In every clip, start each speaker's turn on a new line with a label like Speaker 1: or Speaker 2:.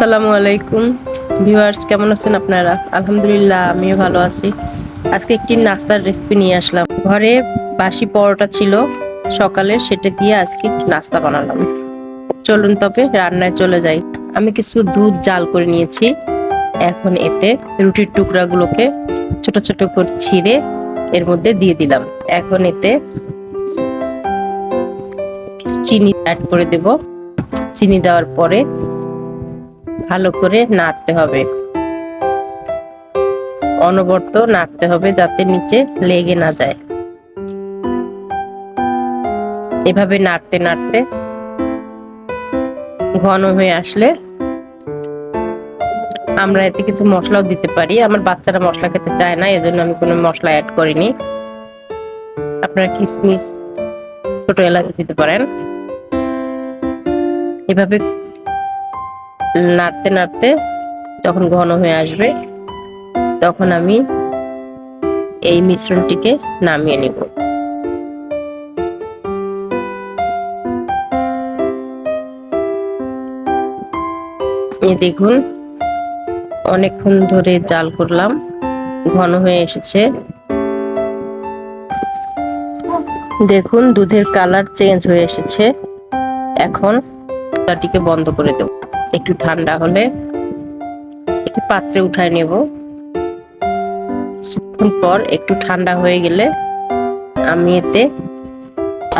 Speaker 1: আসসালামু আলাইকুম। ভিউয়ার্স, কেমন আছেন আপনারা? আলহামদুলিল্লাহ, আমিও ভালো আছি। আজকে একটি নাস্তার রেসিপি নিয়ে আসলাম। ঘরে বাসি পরোটা ছিল। সকালে সেটা দিয়ে আজকে নাস্তা বানালাম। চলুন তবে রান্নায় চলে যাই। আমি কিছু দুধ জাল করে নিয়েছি। এখন এতে রুটির টুকরাগুলোকে ছোট ছোট করে ছিঁড়ে এর মধ্যে দিয়ে দিলাম। এখন এতে চিনি অ্যাড করে দেব। চিনি দেওয়ার পরে ভালো করে নাড়তে হবে। অনবরত নাড়তে হবে যাতে নিচে লেগে না যায়। এভাবে নাড়তে নাড়তে ঘন হয়ে আসলে আমরা এতে কিছু মশলাও দিতে পারি। আমার বাচ্চারা মশলা খেতে চায় না, এজন্য আমি কোনো মশলা অ্যাড করিনি। আপনারা কিশমিশ ছোট এলাচ দিতে পারেন। এভাবে নাড়তে নাড়তে যখন ঘন হয়ে আসবে, তখন আমি এই মিশ্রণটিকে নামিয়ে নিব। দেখুন, অনেকক্ষণ ধরে জাল করলাম, ঘন হয়ে এসেছে। দেখুন, দুধের কালার চেঞ্জ হয়ে এসেছে। এখন বন্ধ করে দেব। একটু ঠান্ডা হলে একটি পাত্রে উঠায় নেব। কিছুক্ষণ পর একটু ঠান্ডা হয়ে গেলে আমি এতে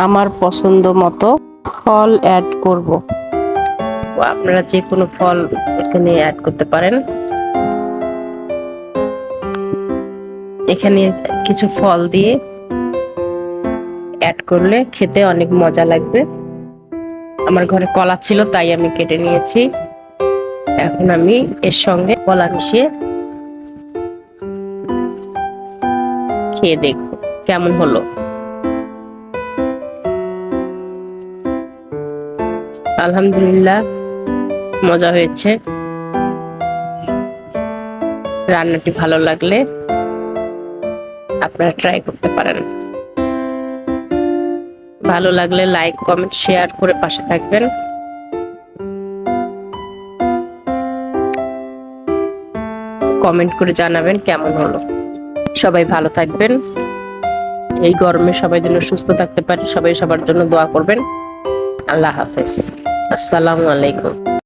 Speaker 1: আমার পছন্দ মতো ফল অ্যাড করব। আপনারা যে কোনো ফল এখানে অ্যাড করতে পারেন। এখানে কিছু ফল দিয়ে অ্যাড করলে খেতে অনেক মজা লাগবে। আমার ঘরে কলা ছিল, তাই আমি কেটে নিয়েছি। এখন আমি এর সঙ্গে কলা মিশিয়ে খেয়ে দেখব কেমন হলো। আলহামদুলিল্লাহ, মজা হয়েছে। রান্নাটি ভালো লাগলে আপনারা ট্রাই করতে পারেন। ভালো লাগলে লাইক কমেন্ট শেয়ার করে পাশে থাকবেন। কমেন্ট করে জানাবেন কেমন হলো। সবাই ভালো থাকবেন। এই গরমে সবাই যেন সুস্থ থাকতে পারে, সবাই সবার জন্য দোয়া করবেন। আল্লাহ হাফেজ। আসসালামু আলাইকুম।